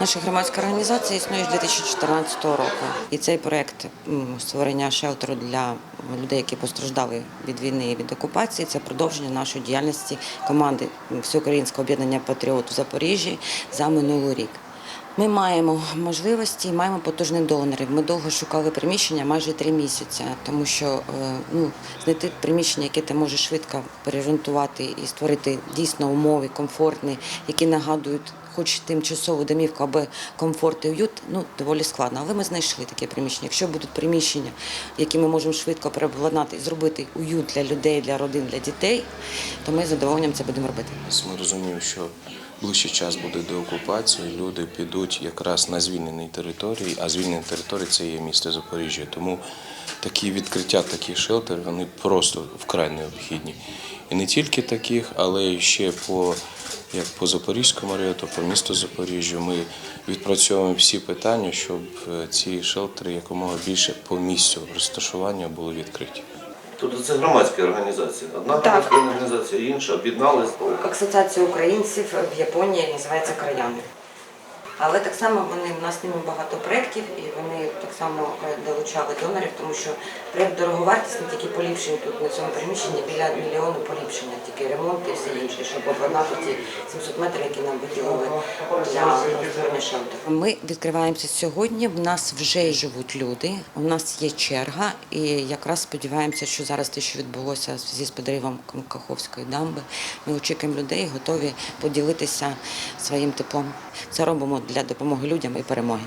Наша громадська організація існує з 2014 року. І цей проект створення шелтеру для людей, які постраждали від війни і від окупації, це продовження нашої діяльності команди Всеукраїнського об'єднання Патріот у Запоріжжі за минулий рік. Ми маємо можливості, маємо потужних донорів. Ми довго шукали приміщення, майже три місяці, тому що е, ну, знайти приміщення, яке ти можеш швидко переґрунтувати і створити дійсно умови комфортні, які нагадують хоч тимчасову домівку, аби комфорт і уют, ну доволі складно. Але ми знайшли таке приміщення. Якщо будуть приміщення, які ми можемо швидко переобладнати і зробити уют для людей, для родин, для дітей, то ми з задоволенням це будемо робити. Ми розуміємо, що ближчий час буде до окупації, люди підуть якраз на звільнені території, а звільнені території це є місто Запоріжжя. Тому такі відкриття, такі шелтери, вони просто вкрай необхідні. І не тільки таких, але й ще по, як по Запорізькому району, по місту Запоріжжя ми відпрацьовуємо всі питання, щоб е, ці шелтери якомога більше по місцю розташування були відкриті. Тобто це громадські організації. Одна громадська організація, інша об'єдналися. Асоціація українців в Японії називається Краяни. Але так само вони в нас ними багато проєктів, і вони так само е, долучали донорів, тому що проєкт дороговартісний, тільки поліпшень тут на цьому приміщенні біля мільйону поліпшення, тільки ремонт і все інше, щоб обладнати ті 700 метрів, які нам виділили для створення шелтеру. Ми відкриваємося сьогодні. В нас вже живуть люди. У нас є черга, і якраз сподіваємося, що зараз те, що відбулося в зв'язку з підривом Каховської дамби, ми очікуємо людей, готові поділитися своїм теплом. Це робимо для допомоги людям і перемоги.